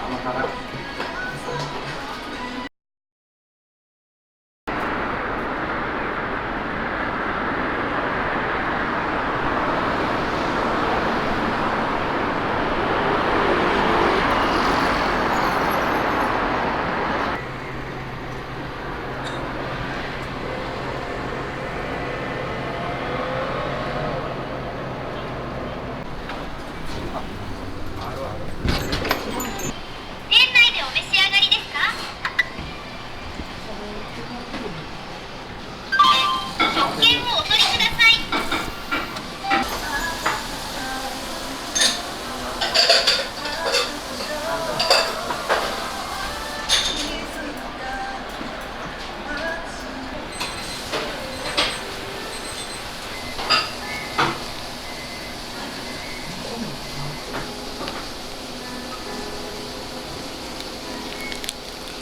Tama, tama.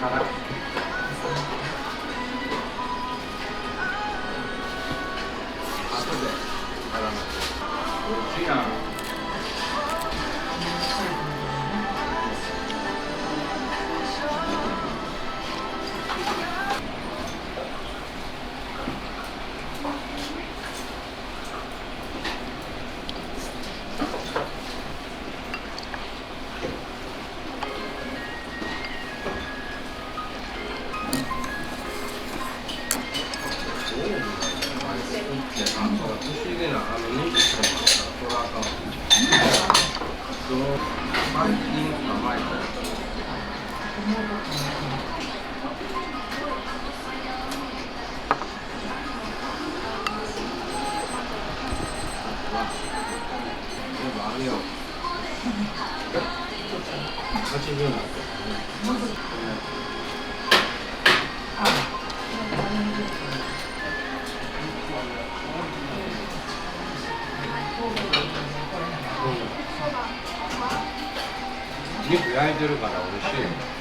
야 손안 나. 아마 가 후식이나 하는 음식처럼 돌아가 또 많이 남아있고 이거 마음이요 같이 비워놨어 이게 가라 어르신